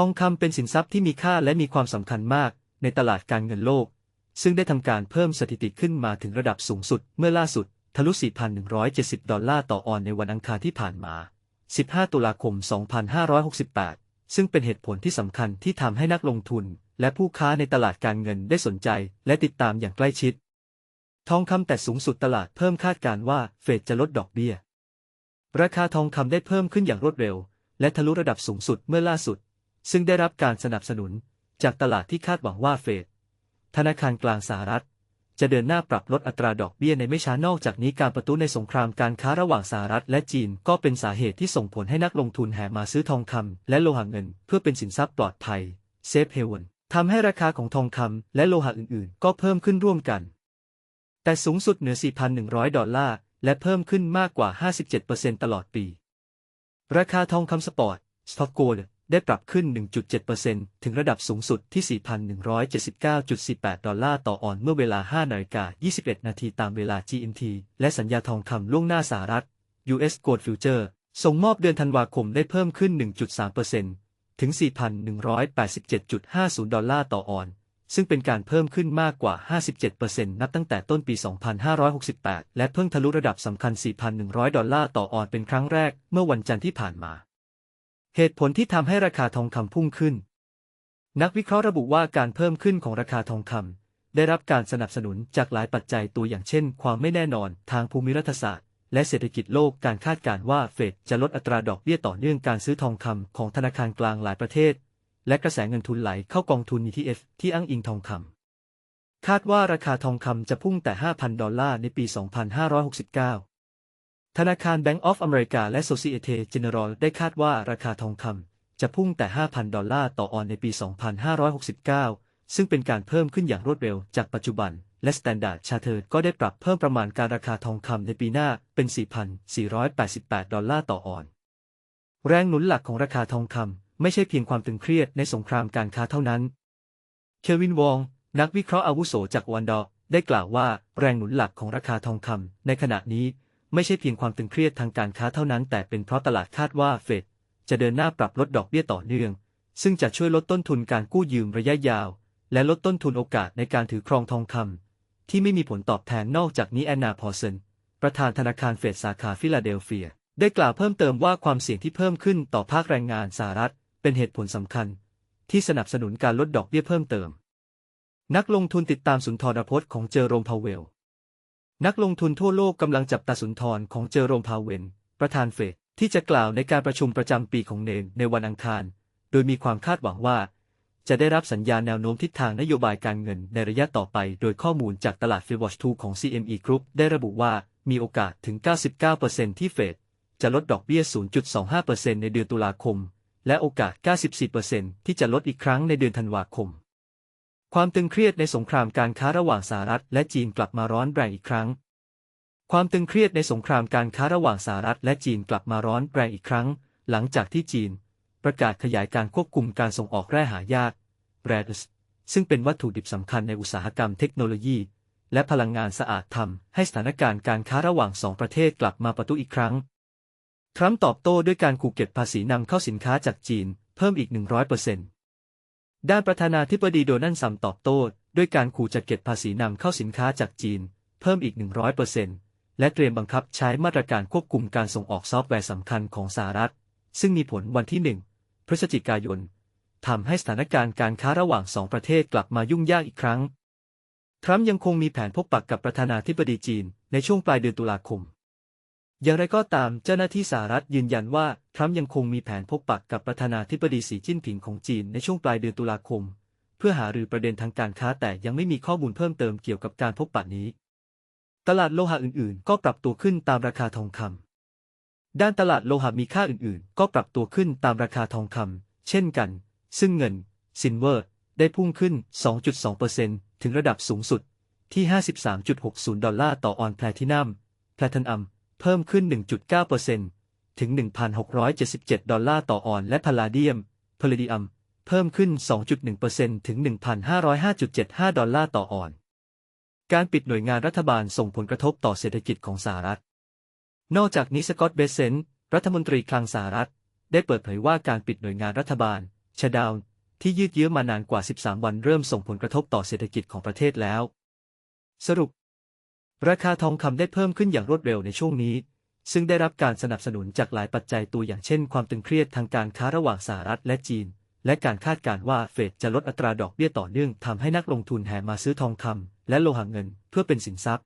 ทองคำเป็นสินทรัพย์ที่มีค่าและมีความสำคัญมากในตลาดการเงินโลก ซึ่งได้ทำการเพิ่มสถิติขึ้นมาถึงระดับสูงสุด เมื่อล่าสุดทะลุ 4,170 ดอลลาร์ต่อออนในวันอังคารที่ผ่านมา 15 ตุลาคม 2568 ซึ่งเป็นเหตุผลที่สำคัญที่ทำให้นักลงทุน และผู้ค้าในตลาดการเงินได้สนใจ และติดตามอย่างใกล้ชิด ทองคำแต่สูงสุดตลาดเพิ่มคาดการณ์ว่าเฟดจะลดดอกเบี้ย ราคาทองคำได้เพิ่มขึ้นอย่างรวดเร็ว และทะลุระดับสูงสุดเมื่อล่าสุด ซึ่งได้รับการสนับสนุนจากตลาดที่คาดหวังว่าเฟด ธนาคารกลางสหรัฐ จะเดินหน้าปรับลดอัตราดอกเบี้ยในไม่ช้านอกจากนี้การประตูในสงครามการค้าระหว่างสหรัฐและจีนก็เป็นสาเหตุที่ส่งผลให้นักลงทุนแห่มาซื้อทองคำและโลหะเงิน เพื่อเป็นสินทรัพย์ปลอดภัยเซฟเฮเวนทำให้ราคาของทองคำและโลหะอื่นๆ ก็เพิ่มขึ้นร่วมกัน แต่สูงสุดเหนือ 4,100 ดอลลาร์ และเพิ่มขึ้นมากกว่า 57%ตลอดปี ราคาทองคำสปอร์ตสต็อกโกลด์ ได้ปรับขึ้น 1.7%ถึงระดับสูงสุดที่ 4,179.48 ดอลลาร์ต่อออนเมื่อเวลา 5นาฬิกา21 นาทีตามเวลา GMT และสัญญาทองคำล่วงหน้าสหรัฐ US Gold Future ส่งมอบเดือนธันวาคมได้เพิ่มขึ้น 1.3%ถึง 4,187.50 ดอลลาร์ต่อออนซึ่งเป็นการเพิ่มขึ้นมากกว่า 57%นับตั้งแต่ต้นปี 2568 และเพิ่งทะลุระดับสำคัญ 4,100 ดอลลาร์ต่อออนเป็นครั้งแรกเมื่อวันจันทร์ที่ผ่านมา เหตุผลที่ทำให้ราคาทองคำพุ่งขึ้น นักวิเคราะห์ระบุว่าการเพิ่มขึ้นของราคาทองคำได้รับการสนับสนุนจากหลายปัจจัยตัวอย่างเช่น ความไม่แน่นอนทางภูมิรัฐศาสตร์ และเศรษฐกิจโลกการคาดการณ์ว่าเฟดจะลดอัตราดอกเบี้ยต่อเนื่องการซื้อทองคำของธนาคารกลางหลายประเทศ และกระแสเงินทุนไหลเข้ากองทุน ETF ที่อ้างอิงทองคำคาดว่าราคาทองคำจะพุ่งแต่ 5,000 ดอลลาร์ในปี 2569 ธนาคาร Bank of America และ Societe Generale ได้คาดว่าราคาทองคำจะพุ่งแต่ 5,000 ดอลลาร์ต่อออนในปี 2569 ซึ่งเป็นการเพิ่มขึ้นอย่างรวดเร็วจากปัจจุบัน และ Standard Chartered ก็ได้ปรับเพิ่มประมาณการราคาทองคำในปีหน้าเป็น 4,488 ดอลลาร์ต่อออน แรงหนุนหลักของราคาทองคำไม่ใช่เพียงความตึงเครียดในสงครามการค้าเท่านั้น เควินวอง นักวิเคราะห์อาวุโสจากวันดอได้กล่าวว่าแรงหนุนหลักของราคาทองคำในขณะนี้ ไม่ใช่เพียงความตึงเครียดทางการค้าเท่านั้น แต่เป็นเพราะตลาดคาดว่าเฟดจะเดินหน้าปรับลดดอกเบี้ยต่อเนื่อง ซึ่งจะช่วยลดต้นทุนการกู้ยืมระยะยาว และลดต้นทุนโอกาสในการถือครองทองคำที่ไม่มีผลตอบแทนนอกจากนี้แอนนาพอเซนประธานธนาคารเฟดสาขาฟิลาเดลเฟีย ได้กล่าวเพิ่มเติมว่าความเสี่ยงที่เพิ่มขึ้นต่อภาคแรงงานสหรัฐ เป็นเหตุผลสำคัญ ที่สนับสนุนการลดดอกเบี้ยเพิ่มเติม นักลงทุนติดตามสุนทรพจน์ของเจอโรมพาวเวล นักลงทุนทั่วโลกกำลังจับตาสุนทรของเจอโรมพาเวลประธานเฟดที่จะกล่าวในการประชุมประจำปีของเนนในวันอังคาร โดยมีความคาดหวังว่า จะได้รับสัญญาณแนวโน้มทิศทางนโยบายการเงินในระยะต่อไป โดยข้อมูลจากตลาด f i w a t c h 2ของ CME Group ได้ระบุว่ามีโอกาสถึง 99%ที่เฟดจะลดดอกเบี้ย 0.25%ในเดือนตุลาคม และโอกาส 94%ที่จะลดอีกครั้งในเดือนธันวาคม ความตึงเครียดในสงครามการค้าระหว่างสหรัฐและจีนกลับมาร้อนแรงอีกครั้ง ความตึงเครียดในสงครามการค้าระหว่างสหรัฐและจีนกลับมาร้อนแรงอีกครั้ง หลังจากที่จีน ประกาศขยายการควบคุมการส่งออกแร่หายากแรดสซึ่งเป็นวัตถุดิบสำคัญในอุตสาหกรรมเทคโนโลยี และพลังงานสะอาดทำให้สถานการณ์การค้าระหว่างสองประเทศกลับมาประตูอีกครั้ง ทรัมป์ตอบโต้ด้วยการขู่เก็บภาษีนำเข้าสินค้าจากจีนเพิ่มอีก 100% ด้านประธานาธิบดีโดนัลด์ซัมตอบโต้ด้วยการขู่จะเก็บภาษีนำเข้าสินค้าจากจีน เพิ่มอีก 100%และเตรียมบังคับใช้มาตรการควบคุมการส่งออกซอฟต์แวร์สำคัญของสหรัฐ ซึ่งมีผลวันที่ 1 พฤศจิกายนทำให้สถานการณ์การค้าระหว่างสองประเทศกลับมายุ่งยากอีกครั้ง ทรัมป์ยังคงมีแผนพบปะกกับประธานาธิบดีจีนในช่วงปลายเดือนตุลาคม อย่างไรก็ตามเจ้าหน้าที่สหรัฐยืนยันว่าทรัมป์ยังคงมีแผนพบปะกับประธานาธิบดีสีจิ้นผิงของจีนในช่วงปลายเดือนตุลาคม เพื่อหารือประเด็นทางการค้าแต่ยังไม่มีข้อมูลเพิ่มเติมเกี่ยวกับการพบปะนี้ ตลาดโลหะอื่นๆ ก็ปรับตัวขึ้นตามราคาทองคำด้านตลาดโลหะมีค่าอื่นๆ ก็ปรับตัวขึ้นตามราคาทองคำเช่นกัน ซึ่งเงินซินเวอร์ได้พุ่งขึ้น 2.2%ถึงระดับสูงสุดที่ 53.60 ดอลลาร์ต่อออนแพลทินัมแพลทินัม เพิ่มขึ้น 1.9%ถึง 1,677 ดอลลาร์ต่อออนและพลาเดียมพลาดียมเพิ่มขึ้น 2.1%ถึง 1,505.75 ดอลลาร์ต่อออน การปิดหน่วยงานรัฐบาลส่งผลกระทบต่อเศรษฐกิจของสหรัฐ นอกจากนี้สกอตต์เบสเซนรัฐมนตรีคลังสหรัฐ ได้เปิดเผยว่าการปิดหน่วยงานรัฐบาลชะดาวน์ที่ยืดเยื้อมานานกว่า 13 วันเริ่มส่งผลกระทบต่อเศรษฐกิจของประเทศแล้ว สรุป ราคาทองคำได้เพิ่มขึ้นอย่างรวดเร็วในช่วงนี้ ซึ่งได้รับการสนับสนุนจากหลายปัจจัยตัวอย่างเช่น ความตึงเครียดทางการค้าระหว่างสหรัฐและจีน และการคาดการณ์ว่าเฟดจะลดอัตราดอกเบี้ยต่อเนื่องทำให้นักลงทุนแห่มาซื้อทองคำและโลหะเงินเพื่อเป็นสินทรัพย์